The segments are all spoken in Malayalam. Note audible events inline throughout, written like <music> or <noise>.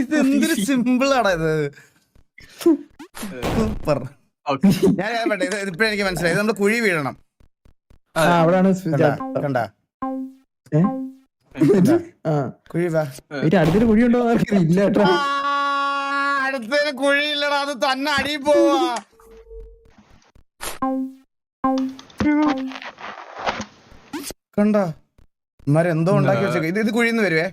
ഇത് എന്തൊരു സിമ്പിൾ ആണ് ഇത്. സൂപ്പർ. ഓക്കെ. ഞാൻ ഇപ്പഴും എനിക്ക് മനസ്സിലായി. ഇത് നമ്മൾ കുഴി വീഴണം. ആ അവിടാണ് കണ്ട കുഴി വാ. അടുത്തൊരു കുഴി ഉണ്ടോ ഇല്ല കേട്ടോ. ആ, അടുത്തതിന് അത് തന്നെ അടി പോവാ. കണ്ട. എന്തോ ഉണ്ടാക്കി വെച്ചേക്ക ഇത് ഇത് കുഴിന്ന് വരുവേ.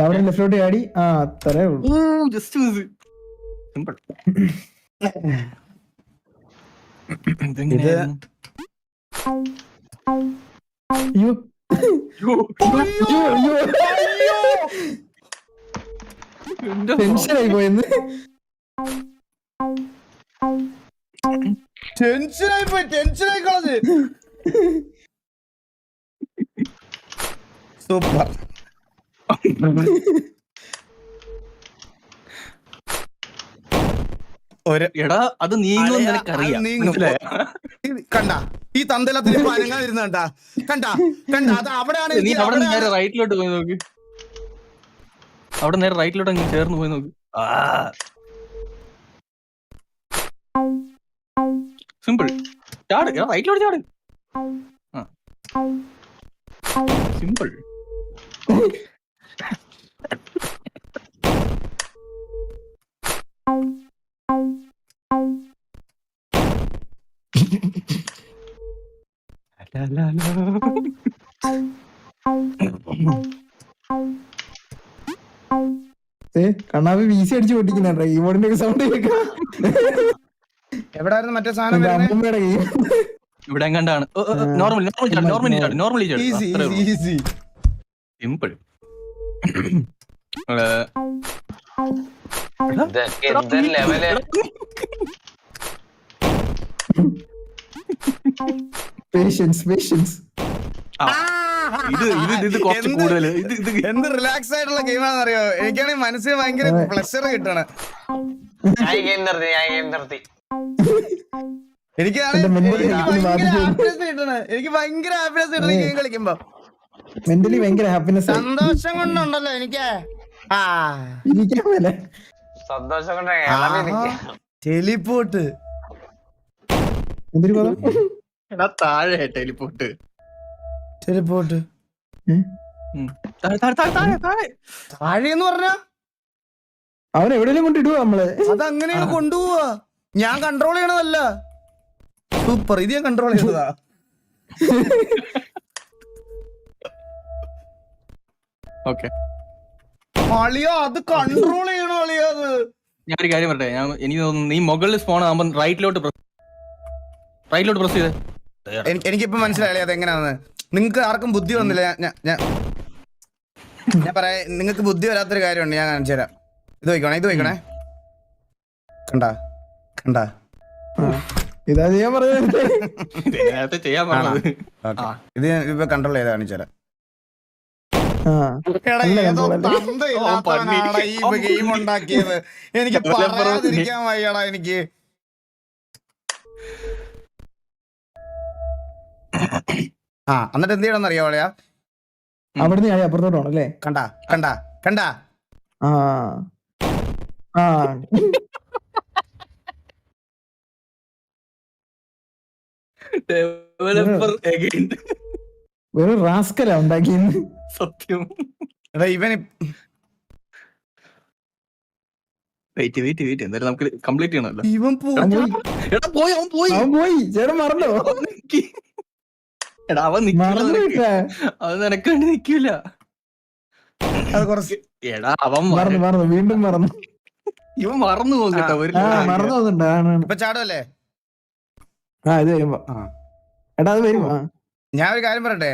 അവിടെ ലെഫ്റ്റോട്ട് ചാടി. ആ അത്രേ ഉള്ളൂ. ജസ്റ്റ് സിമ്പിൾ അയ്യോ. ടെൻഷനായി പോയെന്ന് ടെൻഷനായി പോയി ടെൻഷനായി കളഞ്ഞ്. <laughs> സൂപ്പർ എടാ അത് നീങ്ങും. നിനക്കറിയാം കണ്ട ഈ തന്തലത്തിന് അനങ്ങാതിരുന്ന കണ്ട. കണ്ട കണ്ട അത് അവിടെയാണ് നീ അവിടെ നേരെ റൈറ്റിലോട്ട് പോയി നോക്ക്. അവിടെ നേരെ റൈറ്റിലോട്ട് അങ്ങ് ചേർന്ന് പോയി നോക്ക്. സിമ്പിൾ ചാട് റൈറ്റിലോട്ട് ചാട്. സിമ്പിൾ ഏ വീശി വീസി അടിച്ച് പൊട്ടിക്കുന്നുണ്ട്? കീബോർഡിന്റെ ഒക്കെ സൗണ്ട് കേൾക്കാം എവിടായിരുന്നു മറ്റേ സാധനം അമ്മൂമ്മയുടെ കൈ. ഇവിടെ എങ്ങാണ്ടാണ് normal normal normal normally normally simple patience patience ഇത് ഇത് ഇത് കുറച്ച് എന്ത്? കൂടുതൽ ഇത് ഇത് എന്ത് റിലാക്സ് ആയിട്ടുള്ള ഗെയിമാണെന്ന് അറിയോ എനിക്കാണെങ്കിൽ മനസ്സിന് ഭയങ്കര പ്ലഷർ കിട്ടണ. എനിക്ക് ഭയങ്കര ഹാപ്പിനെസ് കിട്ടണ. എനിക്ക് ഭയങ്കര ഹാപ്പിനെസ് കിട്ടണ ഗെയിം കളിക്കുമ്പോ. മെന്റലി ഭയങ്കര ഹാപ്പിനെസ് സന്തോഷം കൊണ്ടുണ്ടല്ലോ എനിക്ക്. ആ. ഇരിക്കാൻ പോലെ സന്തോഷം കൊണ്ട് ഇളവി നിൽക്കാം. ടെലിപ്പോട്ട്. എന്തൊരു പദം? എടാ താഴെ ടെലിപ്പോട്ട്. ടെലിപ്പോട്ട്. ഉം. താഴെ താഴെ താഴെ താഴെ താഴെ. എന്ന് പറഞ്ഞ? അവൻ എവിടെയെങ്കിലും കൊണ്ടിടുവോ നമ്മൾ? അത് അങ്ങനെയാണ് കൊണ്ടുപോവാ. ഞാൻ കൺട്രോൾ ചെയ്യണതല്ല. സൂപ്പർ ഇത് ഞാൻ കൺട്രോൾ ചെയ്തതാ. <laughs> ഓക്കെ. അളിയോ അത് കൺട്രോൾ ചെയ്യണോ അളിയോ അത്? ഞാൻ ഒരു കാര്യം പറയട്ടെ ഞാൻ എനിക്ക് തോന്നുന്നു നീ മുകളിൽ സ്പോൺ ആകുമ്പോൾ റൈറ്റിലോട്ട് റൈറ്റിലോട്ട് പ്രസ് ചെയ്ത്. എനിക്ക് എനിക്കിപ്പോ മനസ്സിലായി അത് എങ്ങനെയാന്ന് നിങ്ങക്ക് ആർക്കും ബുദ്ധി വന്നില്ല ഞാൻ- ഞാൻ പറയാ നിങ്ങക്ക് ബുദ്ധി വരാത്തൊരു കാര്യമുണ്ട് ഞാൻ കാണിച്ചു തരാം. ഇത് വയ്ക്കണേ ഇത് വയ്ക്കണേ. കണ്ട? കണ്ട? ഇതാ ചെയ്യാൻ പറയാ. ഇത് ഞാൻ ഇപ്പൊ കൺട്രോൾ ചെയ്ത് കാണിച്ചു തരാം. ഏതോ? ഈ ഗെയിം ഉണ്ടാക്കിയത്. എനിക്ക് പറയാതിരിക്കാൻ വയ്യടാ എനിക്ക്. ആ എന്നിട്ട് എന്ത് ചെയ്യണം അറിയാവളയാ അവിടുന്ന് ഞാൻ അപ്പുറത്തോട്ട് കണ്ടാ അല്ലേ? കണ്ടാ കണ്ട കണ്ട. ആ. ആ. ഡെവലപ്പർ അഗൈൻ വെറും റാസ്കല ഉണ്ടാക്കിയെന്ന് സത്യം. എടാ ഇവൻ വെയിറ്റ് വെയിറ്റ് വെയിറ്റ് എന്തായാലും നമുക്ക് കംപ്ലീറ്റ് ചെയ്യണമല്ലോ. ഇവൻ പോയി. എടാ പോയി അവൻ പോയി. അവൻ പോയി. ചേട്ടൻ മറന്നോ? എടാ അവൻ നിക്കൂല മറന്നു നിനക്ക്. വിട്ടാ. അവൻ നിനക്ക് വേണ്ടി നിക്കൂല അത് കുറച്ച് എടാ അവൻ മറന്നു മറന്നു. വീണ്ടും മറന്നു. ഇവൻ മറന്നു പോകുന്നുണ്ടോ ഒരു മറന്നു പോകുന്നുണ്ട്. ഇപ്പൊ ചാടുമല്ലേ ആ ഇത് വരുമ്പോ. ആ. എടാ അത് വരും ആ. ഞാൻ ഒരു കാര്യം പറയട്ടെ?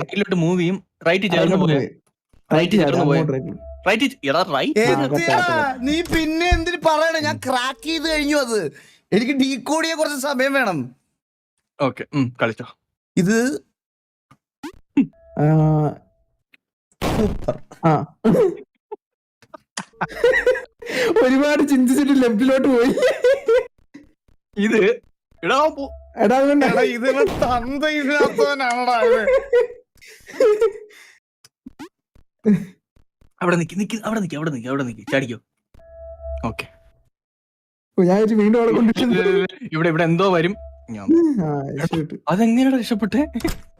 റൈറ്റിലോട്ടാ മൂവ് ചെയ്യും. റൈറ്റ് ചേർന്ന് പോയി. റൈറ്റ് ചേർന്ന് പോയി. റൈറ്റ് എടാ റൈറ്റ് നീ പിന്നെ എന്തിന് പറയണേ? ഞാൻ ക്രാക്ക് ചെയ്ത് കഴിഞ്ഞു അത്. എനിക്ക് ഡീകോഡ് ചെയ്യാൻ കുറച്ച് സമയം വേണം. ഓക്കെ കളിച്ചോ. ഇത് ആ, സൂപ്പർ. ആ. ഒരുപാട് ചിന്തിച്ചിട്ട് ലെഫ്റ്റിലോട്ട് പോയി. ഇത് ഇതിന് തന്തയില്ലാത്തവനാണടാ ഇത്. അവിടെ നിക്ക് നിക്ക് അവിടെ നിക്ക് അവിടെ നിക്ക് അവിടെ നിക്ക്. ചാടിക്കോ. ഓക്കെ. ഞാൻ വീണ്ടും അവിടെ കൊണ്ടിട്ടുണ്ട് ഇവിടെ ഇവിടെ എന്തോ വരും. ഞാൻ ആ രക്ഷപ്പെട്ടു. അതെങ്ങനെയാണ് രക്ഷപ്പെട്ടേ?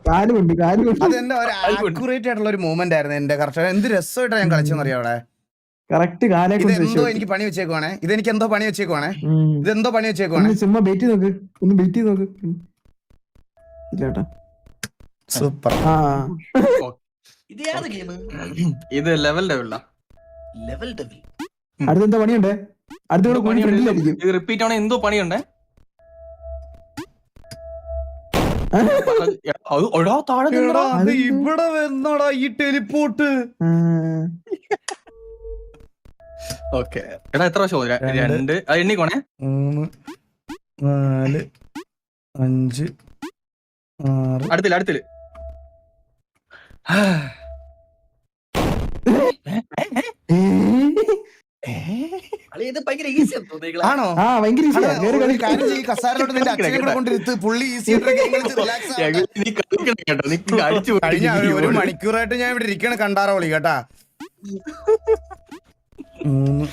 കാൽ കൊണ്ട് കാൽ കൊണ്ട് അത് എന്റെ ഒരു ആക്യുറേറ്റ് ആയിട്ടുള്ള ഒരു മൂവ്മെന്റ് ആയിരുന്നു എന്റെ കർഷകർ എന്ത് രസമായിട്ടാണ് ഞാൻ കളിച്ചെന്നറിയാം അവിടെ? എനിക്ക് പണി വെച്ചേക്കുവാണേ. ഇതെനിക്ക് എന്തോ പണി വെച്ചേക്കുവാണേ. ഇതെന്തോ പണി വെച്ചേക്കുവാണേ. ഒന്ന് ബെറ്റ് നോക്ക്. സൂപ്പർ. ഇത് ലെവൽ ഡെവിൾ ലെവൽ ഡെവിൾ അടുത്തെന്താ പണിയുണ്ടേ? അടുത്ത റിപ്പീറ്റ് ആണെങ്കിൽ എന്തോ പണിയുണ്ടേ? <laughs> ഇവിടെ വന്നടാ ഈ ടെലിപ്പോട്ട് ഓക്കെ. എടാ എത്ര ഒരു <laughs> മണിക്കൂറായിട്ട് ഞാൻ ഇവിടെ ഇരിക്കണ കണ്ടാറോളി കേട്ടാ. മൂന്ന്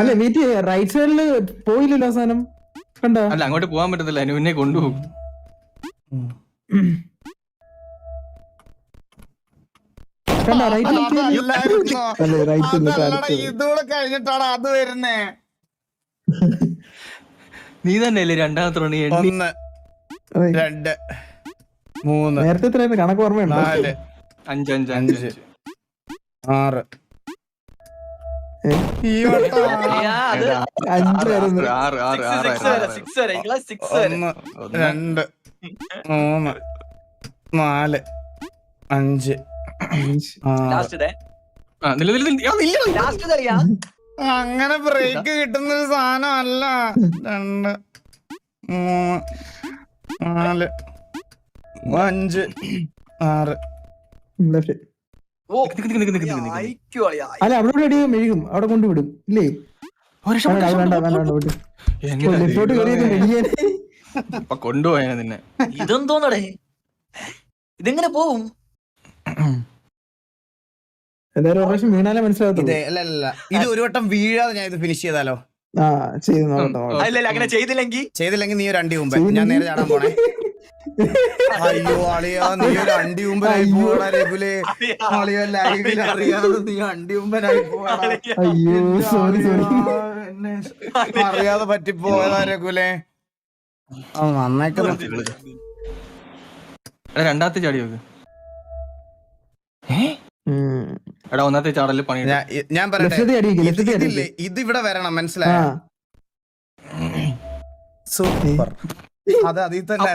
അല്ല റൈറ്റ് സൈഡിൽ പോയില്ലല്ലോ സാധനം. കണ്ടോ? അല്ല അങ്ങോട്ട് പോകാൻ പറ്റത്തില്ല. അനുവിനെ കൊണ്ടുപോകും. അത് വരുന്നേ. നീ തന്നെയല്ലേ രണ്ടാമത്തെ എണ്ണി രണ്ട് മൂന്ന് നേരത്തെ എത്രയായിരുന്നു കണക്ക് ഓർമ്മയുണ്ടോ? നാല് അഞ്ച് അഞ്ച് അഞ്ച്. ആറ്. ഈ വട്ടം അഞ്ചായിരുന്നു ആറ് ആറ് ആറ് ആറ് സിക്സ് വരെ ഇങ്ങളെ സിക്സ് വരെ. ഒന്ന്. രണ്ട് മൂന്ന് നാല് അഞ്ച് ആറ്. ലാസ്റ്റ് ഡേ ആ, നില്ല്, നില്ല്, നില്ല്. എടാ, നില്ലെടാ. ലാസ്റ്റ് കളിയാ അങ്ങനെ ബ്രേക്ക് കിട്ടുന്ന ഒരു സാധനം അല്ല രണ്ട് മൂന്ന് നാല്. അഞ്ച്. ആറ്. അല്ല അവിടെ ഇവിടെ മെഴുകും. അവിടെ കൊണ്ട് വിടും. ഇല്ലേ? നിന്നെ. ഇതെങ്ങനെ പോവും? ഇത് ഒരു വട്ടം വീഴാതെ ഞാൻ ഇത് ഫിനിഷ് ചെയ്താലോ? ആ ചെയ്ത് നോക്കട്ടെ നോക്കട്ടെ. അല്ല അല്ല അങ്ങനെ ചെയ്തില്ലെങ്കിൽ? ചെയ്തില്ലെങ്കിൽ നീ ഒരു അണ്ടി മുമ്പ് ഞാൻ നേരെ ചാടാൻ പോണേ. അയ്യോ അളിയാ നീ ഒരു അണ്ടി മുമ്പനായി രഘുലേ. അളിയ. ലൈവിൽ അറിയാതെ നീ അണ്ടി മുമ്പനായി പോടാ അയ്യോ സോറി സോറി എന്നെ അറിയാതെ പറ്റിപ്പോയതാ രഘുലേ. നന്നായിട്ട് രണ്ടാമത്തെ ചാടി നോക്ക്. എടാ ഒന്നാമത്തെ ചാടലിൽ പണി ഞാൻ പറയട്ടെ ഇത് ഇവിടെ വരണം മനസ്സിലായോ? സൂപ്പർ. അത് അതിൽ തന്നെ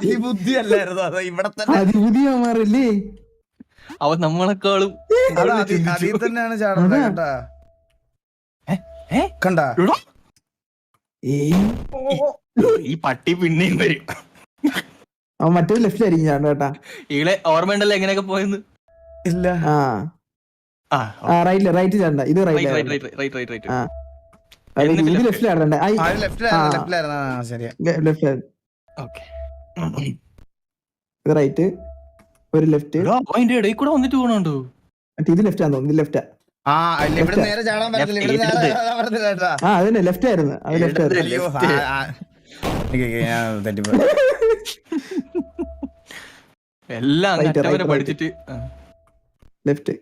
അതിബുദ്ധി ഇവിടെ തന്നെ. അതിബുദ്ധിയാ മാറില്ലേ അവ നമ്മളെക്കാളും അതിൽ തന്നെയാണ് ചാടുന്നത് കേട്ടാ. കണ്ട? ഈ പട്ടി പിന്നെയും വരും. അവൻ മറ്റൊരു ലെഫ്റ്റ് ആയിരിക്കും ചാണ്ടു കേട്ടാ. ഓർമ്മ ഉണ്ടല്ലോ എങ്ങനെയൊക്കെ പോയെന്ന്? ഇല്ല. ആ. ആ റൈറ്റ് റൈറ്റ് ചാണ്ട. ഇത് റൈറ്റ് ആ. ഇത് ലെഫ്റ്റ് ആടണ്ടേ ലെഫ്റ്റ് ഇത് റൈറ്റ് ഒരു ലെഫ്റ്റ് അതിന്റെ ഇടയിൽ ഇക്കൂടെ വന്നിട്ട് പോകണുണ്ടോ ഇത് ലെഫ്റ്റ് തോന്നുന്നു. ലെഫ്റ്റാ ആ. അതന്നെ ലെഫ്റ്റ് ആയിരുന്നു. അത് ലെഫ്റ്റ് ആയിരുന്നു. എല്ലാം പഠിച്ചിട്ട് ലെഫ്റ്റ്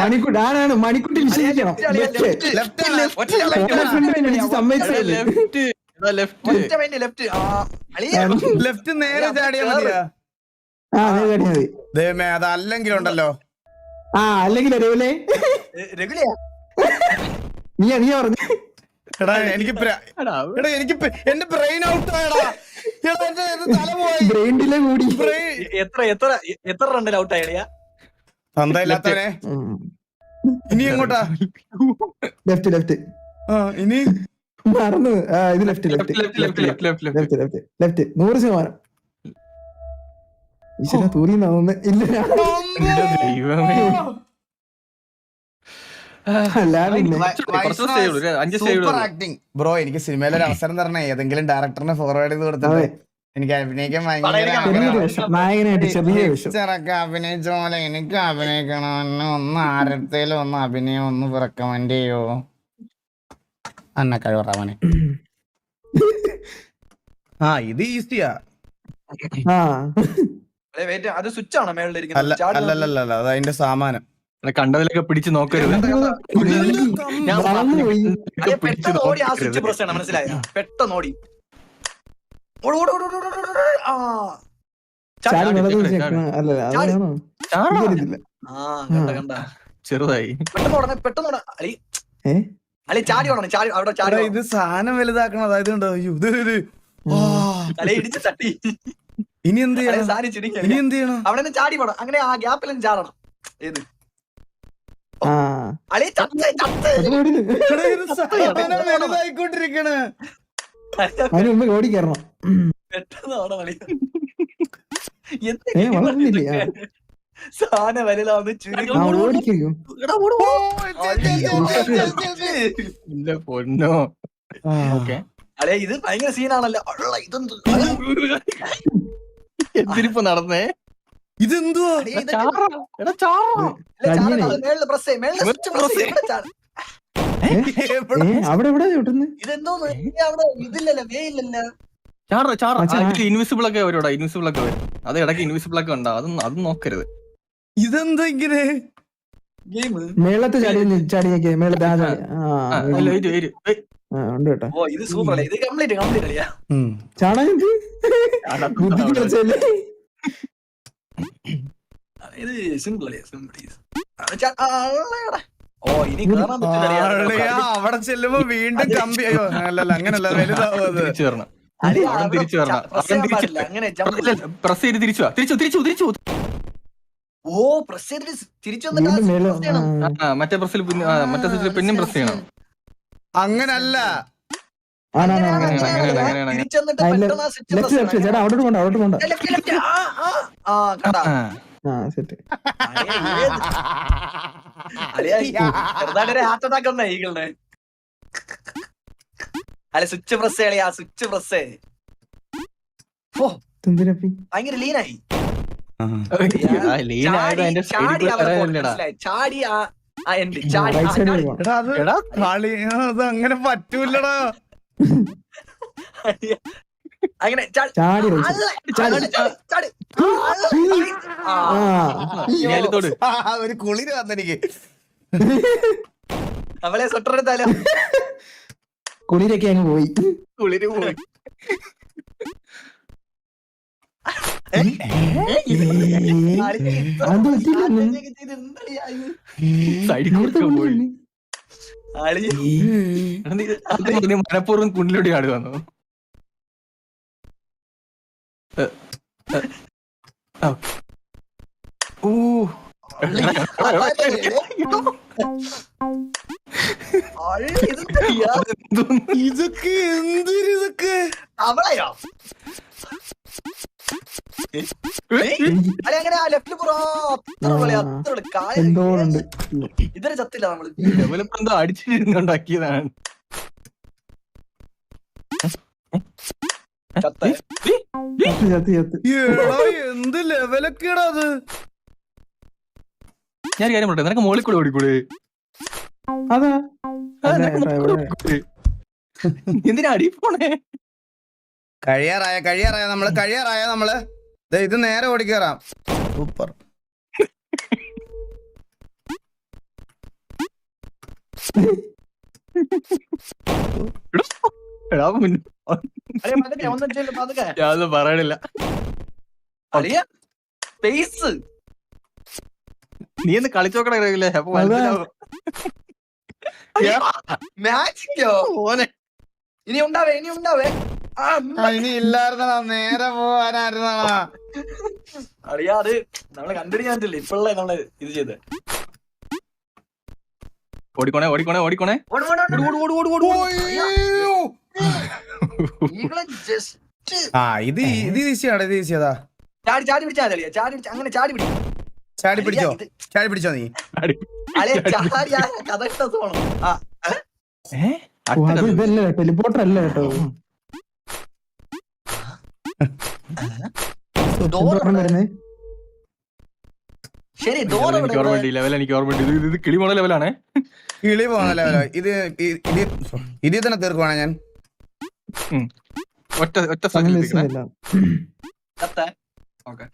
മണിക്കൂട്ടാണ് ലെഫ്റ്റ് നേരെ ഉണ്ടല്ലോ ആ അല്ലെങ്കിൽ രഘുലേ. നീ നീ പറഞ്ഞു. എടാ എനിക്ക് എടാ എനിക്ക് എന്റെ ബ്രെയിൻ ഔട്ട് ആയടാ. എത്ര എത്ര എത്ര ഔട്ട് ആയടിയാ ഇനി എങ്ങോട്ടാ? ലെഫ്റ്റ് ലെഫ്റ്റ് ഇനി? മറന്നു. ഇത് left left left left left left left നൂറ് ശതമാനം. ഉള്ളൂ. ആക്ടിങ് ബ്രോ എനിക്ക് സിനിമയിൽ ഒരു അവസരം തരണേ. ഏതെങ്കിലും ഡയറക്ടറിനെ ഫോർവേഡ് ചെയ്ത് കൊടുത്തത് എനിക്ക് അഭിനയിക്കാൻ ഭയങ്കര അഭിനയിച്ച പോലെ എനിക്ക് അഭിനയിക്കണമെന്ന ഒന്ന് ആരത്തേലും ഒന്ന് അഭിനയം ഒന്ന് റെക്കമെൻഡ് ചെയ്യോ? അന്ന കഴിവറാവനെ ആ ഇത് ഈസിയാ ആ. അത് സ്വിച്ച് ആണ് അല്ലല്ലല്ല അത് അതിന്റെ സാമാനം. കണ്ടതിലൊക്കെ പിടിച്ചു നോക്കരുത്. ഞാൻ ഓടി ആ ചെറുതായി. ചാടി ഓടണം ചാടി ഇത് സാധനം വലുതാക്കണം അതായത് ഉണ്ടോ ഇത് ഇടിച്ച് തട്ടി. ഇനി എന്ത് ചെയ്യണം? ഇനി ചെയ്യണം? അവിടെ ചാടി അങ്ങനെ ആ ചാടണം. ഏത്? അല്ലെ ഇത് ഭയങ്കര സീനാണല്ലോ ഇതൊന്നും <laughs> എന്തിനിപ്പോ നടന്നേ? ഇതെന്തുവാ? എവിടെ? ഇൻവിസിബിൾ ഒക്കെ വരും ഇൻവിസിബിൾ ഒക്കെ വരും. അത് ഇടയ്ക്ക് ഇൻവിസിബിൾ ഒക്കെ ഉണ്ടാവും അതൊന്നും അത് നോക്കരുത്. ഇതെന്താ ഇങ്ങനെ? ചാടി ഓ ഇത് സൂപ്പർ അല്ലേ? ഇത് കംപ്ലീറ്റ് കംപ്ലീറ്റ് ഇത് സിമ്പിൾ സിമ്പിൾ ഓ ഇനി അവിടെ ചെല്ലുമ്പോ വീണ്ടും കമ്പി അയ്യോ അല്ലല്ല അങ്ങനല്ല വലുതാവും തിരിച്ചു വരണം. തിരിച്ചു വരണം. പ്രസ് ചെയ്ത് തിരിച്ചു തിരിച്ചു തിരിച്ചു തിരിച്ചു. ഓ തിരിച്ചു മറ്റേ പ്രസ്സിൽ മറ്റേ സ്വിച്ചിൽ പിന്നെയും പ്രസ് ചെയ്യണം. അങ്ങനല്ല. ചേട്ടാ അവിടോട്ട് പോണ്ട അവിടോട്ട് സെറ്റ്. സ്വിച്ച് ആ സ്വിച്ച് ഭയങ്കര ലീനായി ചാടിയാ എടാ അങ്ങനെ പറ്റൂലടാ അങ്ങനെ ഒരു കുളിര് വന്നെനിക്ക് അവളെ സ്വട്ടറെടുത്താലോ? കുളിരൊക്കെ അങ്ങ് പോയി. കുളിര് പോയി. മനപൂർവം കുണ്ടിലൂടെ ആടി വന്നു. ഇതൊക്കെ എന്തൊരു ഇതൊക്കെ? അവളെയോ? ഇതുവരെ ചത്തില്ല നമ്മൾ. ഡെവലപ്പർ എന്തോ അടിച്ചിരുന്നുണ്ടാക്കിയതാണ്. എന്ത് ലെവലൊക്കെയാടാ അത്? ഞാൻ കാര്യം പറയട്ടെ നിനക്ക് മോളിൽ കൂടെ ഓടിക്കൂടെ? അതാ? എന്തിനാ അടി പോണേ? കഴിയാറായ കഴിയാറായ നമ്മൾ? കഴിയാറായ നമ്മൾ? ഇത് നേരെ ഓടിക്കേറാം. സൂപ്പർ. പറയണില്ല. നീ ഒന്ന് കളിച്ചോക്കണേ മാജിക്കോ ഓനെ ഇനി ഉണ്ടാവേ ഇനി ഉണ്ടാവേ ഇനി ഇല്ലായിരുന്നാ നേരെ പോവാനായിരുന്നാ അടിയാ അത് നമ്മൾ കണ്ടിരിക്കാനില്ല ഇപ്പഴല്ലേ നമ്മൾ ഇത് ചെയ്ത്. ഓടിക്കോണേ ഓടിക്കോണേ ഓടിക്കോണേ. ആ ഇത് ഇത് ഈസിയാണ് ഇത് ഈസിയതാ ചാടി ചാടി ചാടി അങ്ങനെ ചാടി ചാടി പിടിച്ചോ? ചാടി പിടിച്ചോ നീ? കേട്ടോ. ശരി ഡോർ എനിക്ക് ഓർമ്മയുണ്ട് ലെവൽ എനിക്ക് ഓർമ്മയുണ്ട് ഇത് ഇത് കിളി പോണ ലെവലാണേ. കിളി പോകുന്ന ലെവലോ. ഇത് ഇ- ഇത് ഇതിൽ തന്നെ തീർക്കുവാണ് ഞാൻ. ഒറ്റ ഒറ്റ സ്ഥലത്തിൽ ഇരിക്കണേ. കത്ത. ഓക്കെ.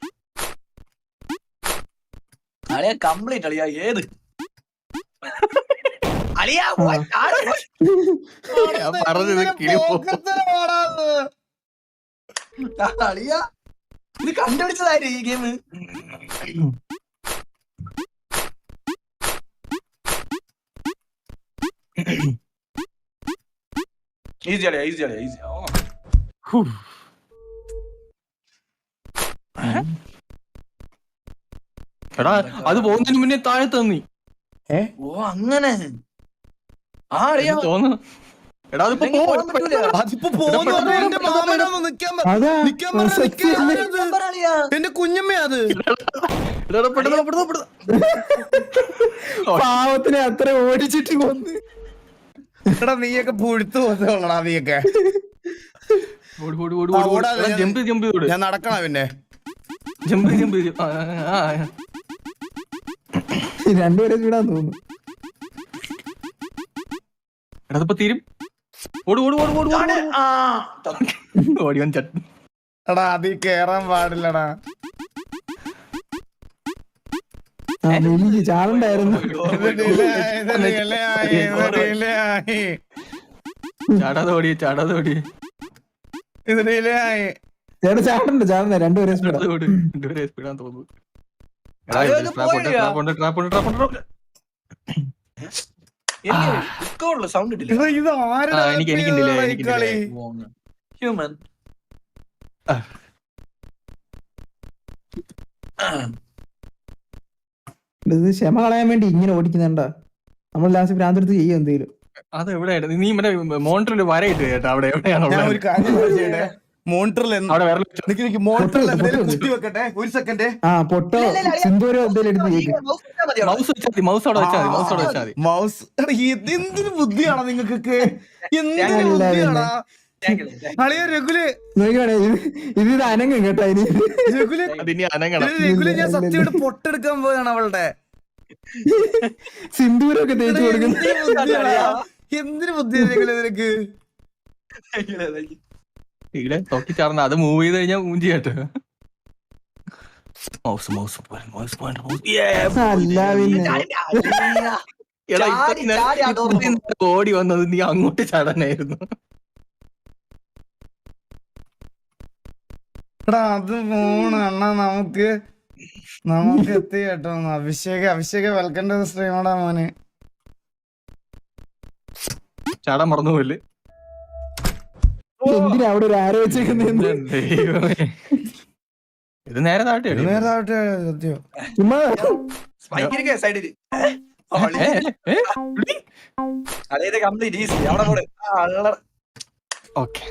അളിയ കംപ്ലീറ്റ് അളിയ ഏത്? അളിയ ആടെ. പോയി. ഞാൻ പറഞ്ഞത് കിളി പോകും അളിയ ഇത് കണ്ടുപിടിച്ചതായിരുന്നു ഈ ഗെയിം ഈസി അളിയ ഈസി അളിയ ഈസി എടാ അത് പോകുന്നതിന് മുന്നേ താഴെ തന്നി. ഓ അങ്ങനെ. ആ അറിയാ തോന്നുന്നു എടാ അതിപ്പോ എന്റെ കുഞ്ഞമ്മ അത്. <laughs> പാവത്തിനെ അത്ര ഓടിച്ചിട്ട് കൊന്ന് എടാ നീയൊക്കെ പുഴുത്തു പോകണ നീയൊക്കെ. ഞാൻ- ജമ്പ് ചെയ്ത്, ജമ്പ് ചെയ്ത് ഓട്. ഞാൻ നടക്കണ പിന്നെ. Jump jump. രണ്ടുപേരെ ചൂടാന്ന് തോന്നുന്നു. എടാ, അതിപ്പോ തീരും. ഓടി ഓടി ഓടി ഓടി ഓടി ആ ഓടി വന്ന് ചട്ട് എടാ അത് കേറാൻ പാടില്ലടാ. ചാടണ്ടായിരുന്നു. ചാടാതെ ഓടി ചാടാതെ ഓടി. ഇത് delay ആയി. ചേട്ടാ ചാടണ്ട ചാടണ്ട. രണ്ടുപേരെ സ്പീഡാ ഓടി. രണ്ടുപേരെ സ്പീഡാന്ന് തോന്നുന്നു. എടാ, ഇത് ഇത് ഉണ്ട്, ട്രാപ്പ് ഉണ്ട്, ട്രാപ്പ് ഉണ്ട്, ട്രാപ്പ് ഉണ്ട്, <clears throat> <clears throat> എനിക്ക് എനിക്ക്-? ഹ്യൂമൻ ഇത് ക്ഷമ കളയാൻ വേണ്ടി ഇങ്ങനെ ഓടിക്കുന്നുണ്ടാ? നമ്മൾ ലാസ്റ്റ് ഭ്രാന്തെടുത്ത് ചെയ്യും എന്തെങ്കിലും അത് എവിടെയായിരുന്നു നീ മറ്റേ മോണിറ്ററിൽ വരയിട്ട് കേട്ടോ അവിടെ എവിടെയാണ് മോണിറ്ററിൽ മോണിറ്ററിൽ പൊട്ട് എന്തെങ്കിലും കുത്തി വെക്കട്ടെ? ഒരു സെക്കൻഡ് ആ പൊട്ടോ എടുത്ത് മൗസ് ബുദ്ധിയാണോ നിങ്ങൾക്കൊക്കെ. ബുദ്ധിയാണോ അളിയ രഘുൽ. ഇത് അനങ്ങും കേട്ടോ ഇനി. രഘുൽ രഘുൽ ഞാൻ സത്യമായിട്ട് പൊട്ടെടുക്കാൻ പോയാണ് അവളുടെ. സിന്ദൂരൊക്കെ തേച്ച് കൊടുക്കുന്നു? എന്തിനു ബുദ്ധിയാണ് രഘുൽ നിനക്ക് ഇവിടെ തൊക്കി ചാർന്ന അത് മൂവ് ചെയ്ത് കഴിഞ്ഞാൽ മൂഞ്ചി കേട്ടോ. മൗസ് മൗസ് മൗസ് ഓടി വന്നത് നീ അങ്ങോട്ട് ചാടാനായിരുന്നു. എടാ അത് പോണ് അണ്ണാ നമുക്ക് നമുക്ക് എത്തി കേട്ടോ അഭിഷേക് അഭിഷേക വെൽക്കം ടു സ്ട്രീമടാ മോനെ. ചാടാൻ മറന്നുപോലെ എന്തിനാ അവിടെ ഒരു ആരോ ഇത് നേരെ താഴെ നേരെ താഴെ സത്യം. ചുമ്മാ. സ്പൈക്കിരിക്കേ സൈഡിൽ അതായത് കംപ്ലീറ്റ് ഈസി. അവിടെ കൂടെ ഓക്കെ.